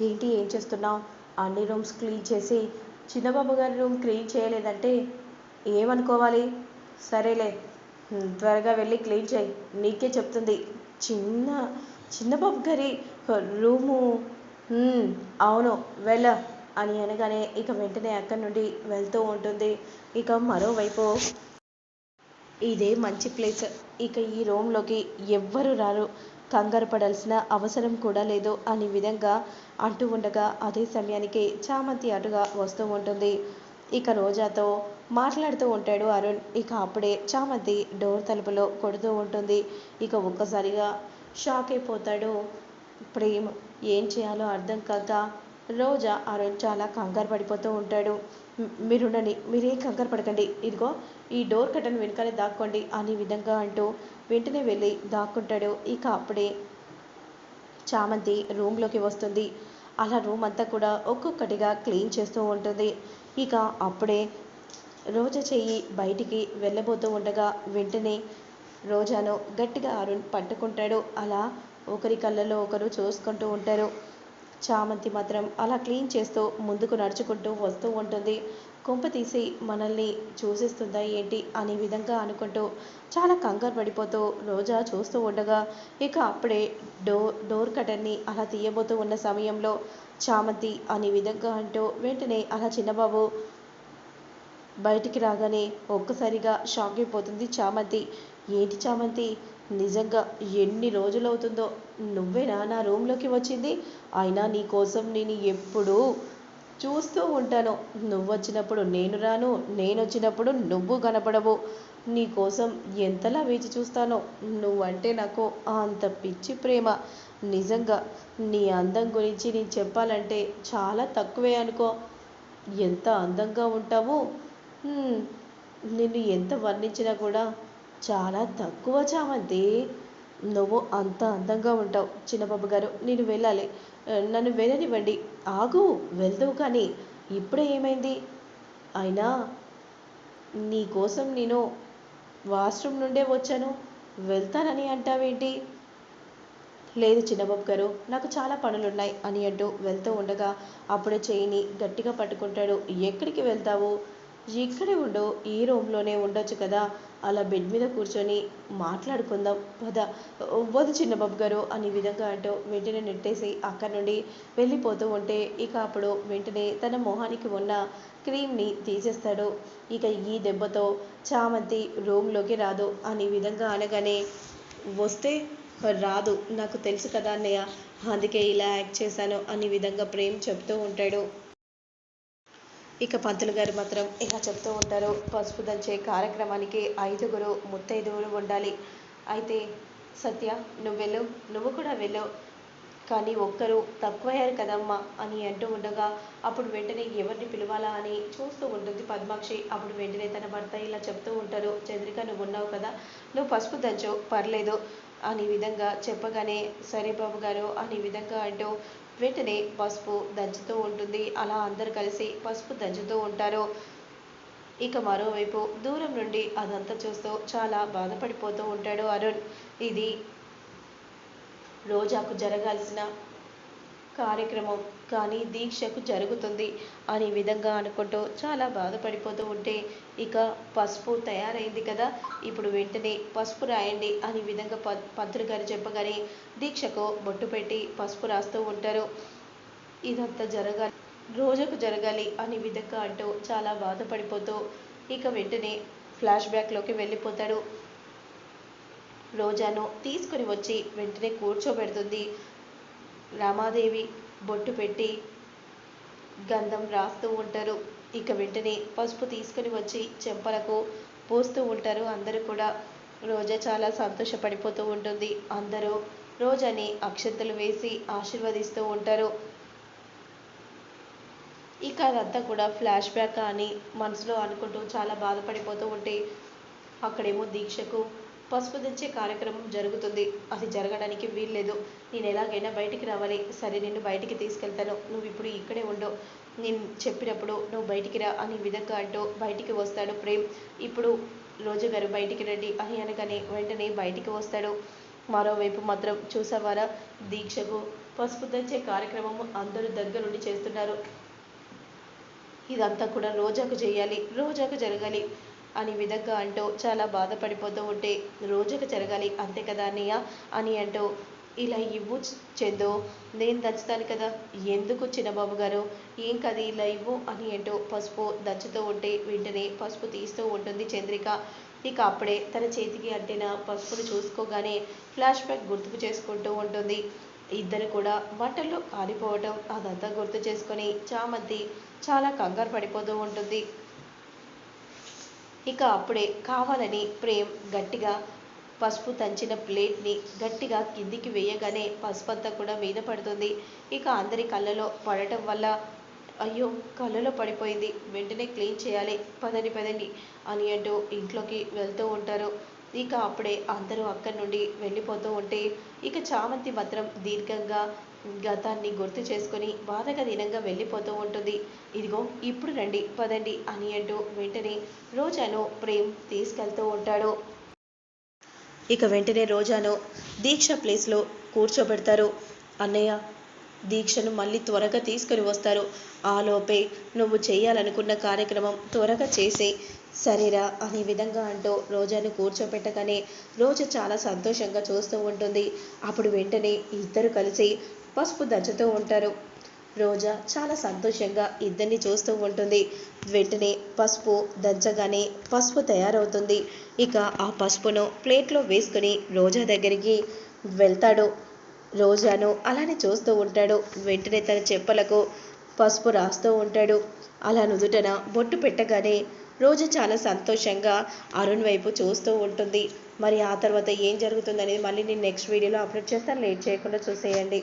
ఏంటి ఏం చేస్తున్నావు? అన్ని రూమ్స్ క్లీన్ చేసి చిన్నబాబు గారి రూమ్ క్లీన్ చేయలేదంటే ఏమనుకోవాలి? సరేలే త్వరగా వెళ్ళి క్లీన్ చేయి. నీకే చెప్తుంది. చిన్న చిన్నబాబు గారి రూము. అవును వెళ్ళ అని అనగానే ఇక వెంటనే అక్కడి నుండి వెళ్తూ ఉంటుంది. ఇక మరోవైపు ఇదే మంచి ప్లేస్. ఇక ఈ రూమ్లోకి ఎవ్వరు రారు. కంగారు పడాల్సిన అవసరం కూడా లేదు అనే విధంగా అంటూ ఉండగా అదే సమయానికి చామంతి అటుగా వస్తూ ఉంటుంది. ఇక రోజాతో మాట్లాడుతూ ఉంటాడు అరుణ్. ఇక అప్పుడే చామంతి డోర్ తలుపులో కొడుతూ ఉంటుంది. ఇక ఒక్కసారిగా షాక్ అయిపోతాడు ప్రేమ్. ఏం చేయాలో అర్థం కాక రోజా అరుణ్ చాలా కంగారు పడిపోతూ ఉంటాడు. మీరుండండి మీరేం కంగారు పడకండి. ఇదిగో ఈ డోర్ కట్టను వెనకాలే దాక్కోండి అనే విధంగా అంటూ వెంటనే వెళ్ళి దాక్కుంటాడు. ఇక అప్పుడే చామంతి రూమ్లోకి వస్తుంది. అలా రూమ్ అంతా కూడా ఒక్కొక్కటిగా క్లీన్ చేస్తూ ఉంటుంది. ఇక అప్పుడే రోజా చెయ్యి బయటికి వెళ్ళబోతూ ఉండగా వెంటనే రోజాను గట్టిగా అరుణ్ పట్టుకుంటాడు. అలా ఒకరి కళ్ళలో ఒకరు చూసుకుంటూ ఉంటారు. చామంతి మాత్రం అలా క్లీన్ చేస్తూ ముందుకు నడుచుకుంటూ వస్తూ ఉంటుంది. కుంప తీసి మనల్ని చూసేస్తుందా ఏంటి అనే విధంగా అనుకుంటూ చాలా కంగారు పడిపోతూ రోజా చూస్తూ ఉండగా ఇక అప్పుడే డోర్ డోర్ కటన్ని అలా తీయబోతూ ఉన్న సమయంలో చామంతి అనే విధంగా అంటూ వెంటనే అలా చిన్నబాబు బయటికి రాగానే ఒక్కసారిగా షాక్ అయిపోతుంది చామంతి. ఏంటి చామంతి? నిజంగా ఎన్ని రోజులు అవుతుందో నువ్వేనా నా రూమ్లోకి వచ్చింది. అయినా నీ కోసం నేను ఎప్పుడూ చూస్తూ ఉంటాను. నువ్వు వచ్చినప్పుడు నేను రాను నేను వచ్చినప్పుడు నువ్వు కనపడవు. నీ కోసం ఎంతలా వేచి చూస్తానో నువ్వంటే నాకు అంత పిచ్చి ప్రేమ. నిజంగా నీ అందం గురించి నేను చెప్పాలంటే చాలా తక్కువే అనుకో. ఎంత అందంగా ఉంటావు? నిన్ను ఎంత వర్ణించినా కూడా చాలా తక్కువ చామంతి. నువ్వు అంత అందంగా ఉంటావు చిన్నబాబు గారు. నేను వెళ్ళాలి. నన్ను వెళ్ళనివ్వండి. ఆగు వెళ్తావు కానీ ఇప్పుడే ఏమైంది? అయినా నీకోసం నేను వాష్రూమ్ నుండే వచ్చాను. వెళ్తానని అంటావేంటి? లేదు చిన్నబాబు గారు నాకు చాలా పనులున్నాయి అని అంటూ వెళ్తూ ఉండగా అప్పుడే చేయిని గట్టిగా పట్టుకుంటాడు. ఎక్కడికి వెళ్తావు? ఇక్కడే ఉండు ఈ రూమ్లోనే ఉండొచ్చు కదా. అలా బెడ్ మీద కూర్చొని మాట్లాడుకుందాం. పద. వద్దు చిన్నబాబు గారు అనే విధంగా అంటూ వెంటనే నెట్టేసి అక్కడి నుండి వెళ్ళిపోతూ ఉంటే ఇక అప్పుడు వెంటనే తన మొహానికి ఉన్న క్రీమ్ని తీసేస్తాడు. ఇక ఈ దెబ్బతో చామంతి రూమ్లోకి రాదు అనే విధంగా అనగానే వస్తే రాదు నాకు తెలుసు కదా అన్నయ్య అందుకే ఇలా యాక్ట్ చేశాను అనే విధంగా ప్రేమ్ చెప్తూ ఉంటాడు. ఇక పంతులు గారు మాత్రం ఇలా చెప్తూ ఉంటారు పసుపు దంచే కార్యక్రమానికి ఐదుగురు ముత్తైదుగురు ఉండాలి. అయితే సత్య నువ్వు వెళ్ళు నువ్వు కూడా వెళ్ళు. కానీ ఒక్కరు తక్కువయ్యారు కదమ్మా అని అంటూ ఉండగా అప్పుడు వెంటనే ఎవరిని పిలవాలా అని చూస్తూ ఉంటుంది పద్మాక్షి. అప్పుడు వెంటనే తన భర్త ఇలా చెప్తూ ఉంటారు చంద్రిక నువ్వు ఉన్నావు కదా నువ్వు పసుపు దంచు పర్లేదు అనే విధంగా చెప్పగానే సరే బాబు గారు అనే విధంగా అంటూ వెంటనే పసుపు దంచుతూ ఉంటుంది. అలా అందరు కలిసి పసుపు దంచుతూ ఉంటారు. ఇక మరోవైపు దూరం నుండి అదంతా చూస్తూ చాలా బాధపడిపోతూ ఉంటాడు అరుణ్. ఇది రోజాకు జరగాల్సిన కార్యక్రమం కానీ దీక్షకు జరుగుతుంది అనే విధంగా అనుకుంటూ చాలా బాధపడిపోతూ ఉంటే ఇక పసుపు తయారైంది కదా. ఇప్పుడు వెంటనే పసుపు రాయండి అనే విధంగా ప పంతులు గారు చెప్పగానే దీక్షకు బొట్టు పెట్టి పసుపు రాస్తూ ఉంటారు. ఇదంతా జరగాలి రోజుకు జరగాలి అనే విధంగా అంటూ చాలా బాధపడిపోతూ ఇక వెంటనే ఫ్లాష్ బ్యాక్లోకి వెళ్ళిపోతాడు. రోజాను తీసుకుని వచ్చి వెంటనే కూర్చోబెడుతుంది. రామాదేవి బొట్టు పెట్టి గంధం రాస్తూ ఉంటారు. ఇక వెంటనే పసుపు తీసుకుని వచ్చి చెంపలకు పోస్తూ ఉంటారు. అందరూ కూడా రోజా చాలా సంతోషపడిపోతూ ఉంటుంది. అందరూ రోజాని అక్షంతలు వేసి ఆశీర్వదిస్తూ ఉంటారు. ఇక అదంతా కూడా ఫ్లాష్ బ్యాక్ అని మనసులో అనుకుంటూ చాలా బాధపడిపోతూ ఉంటే అక్కడేమో దీక్షకు పసుపు దించే కార్యక్రమం జరుగుతుంది. అది జరగడానికి వీల్లేదు. నేను ఎలాగైనా బయటికి రావాలి. సరే నిన్ను బయటికి తీసుకెళ్తాను. నువ్వు ఇప్పుడు ఇక్కడే ఉండు. నేను చెప్పినప్పుడు నువ్వు బయటికి రా అనే విధంగా అంటూ బయటికి వస్తాడు ప్రేమ్. ఇప్పుడు రోజు గారు బయటికి రండి అని అనగానే వెంటనే బయటికి వస్తాడు. మరోవైపు మాత్రం చూసేవారా? దీక్షకు పసుపు దంచే కార్యక్రమం అందరూ దగ్గరుండి చేస్తున్నారు. ఇదంతా కూడా రోజాకు చేయాలి. రోజాకు జరగాలి. అని విధంగా అంటూ చాలా బాధపడిపోతూ ఉంటే రోజుకు జరగాలి అంతే కదా అన్నయ్య? అని అంటూ ఇలా ఇవ్వు చందు. నేను దంచుతాను కదా ఎందుకు చిన్నబాబు గారు? ఏం కది ఇలా ఇవ్వు? అని అంటూ పసుపు దంచుతూ ఉంటే వెంటనే పసుపు తీస్తూ ఉంటుంది చంద్రిక. ఇక అప్పుడే తన చేతికి అంటిన పసుపును చూసుకోగానే ఫ్లాష్ బ్యాక్ గుర్తుకు చేసుకుంటూ ఉంటుంది. ఇద్దరు కూడా మంటల్లో కాలిపోవటం అదంతా గుర్తు చేసుకొని చామంతి చాలా కంగారు పడిపోతూ ఉంటుంది. ఇక అప్పుడే కావాలని ప్రేమ్ గట్టిగా పసుపు తంచిన ప్లేట్ని గట్టిగా కిందికి వేయగానే పసుపు అంతా కూడా మీద పడుతుంది. ఇక అందరి కళ్ళలో పడటం వల్ల అయ్యో కళ్ళలో పడిపోయింది. వెంటనే క్లీన్ చేయాలి. పదండి పదండి అని అంటూ ఇంట్లోకి వెళ్తూ ఉంటారు. ఇక అప్పుడే అందరూ అక్కడి నుండి వెళ్ళిపోతూ ఉంటే ఇక చామంతి మాత్రం దీర్ఘంగా గతాన్ని గుర్తు చేసుకొని బాధగా దీనంగా వెళ్ళిపోతూ ఉంటుంది. ఇదిగో ఇప్పుడు రండి పదండి అని అంటూ వెంటనే రోజాను ప్రేమ్ తీసుకెళ్తూ ఉంటాడు. ఇక వెంటనే రోజాను దీక్ష ప్లేస్లో కూర్చోబెడతారు. అన్నయ్య దీక్షను మళ్ళీ త్వరగా తీసుకొని వస్తారు. ఆలోపే నువ్వు చేయాలనుకున్న కార్యక్రమం త్వరగా చేసే. సరేరా అనే విధంగా అంటూ రోజాను కూర్చోపెట్టగానే రోజు చాలా సంతోషంగా చూస్తూ ఉంటుంది. అప్పుడు వెంటనే ఇద్దరు కలిసి పసుపు దంచుతూ ఉంటారు. రోజా చాలా సంతోషంగా ఇద్దరిని చూస్తూ ఉంటుంది. వెంటనే పసుపు దంచగానే పసుపు తయారవుతుంది. ఇక ఆ పసుపును ప్లేట్లో వేసుకుని రోజా దగ్గరికి వెళ్తాడు. రోజాను అలానే చూస్తూ ఉంటాడు. వెంటనే తన చెప్పలకు పసుపు రాస్తూ ఉంటాడు. అలా నుదుటన బొట్టు పెట్టగానే రోజు చాలా సంతోషంగా అరుణ్ వైపు చూస్తూ ఉంటుంది. మరి ఆ తర్వాత ఏం జరుగుతుందనేది మళ్ళీ నేను నెక్స్ట్ వీడియోలో అప్లోడ్ చేస్తాను. లేట్ చేయకుండా చూసేయండి.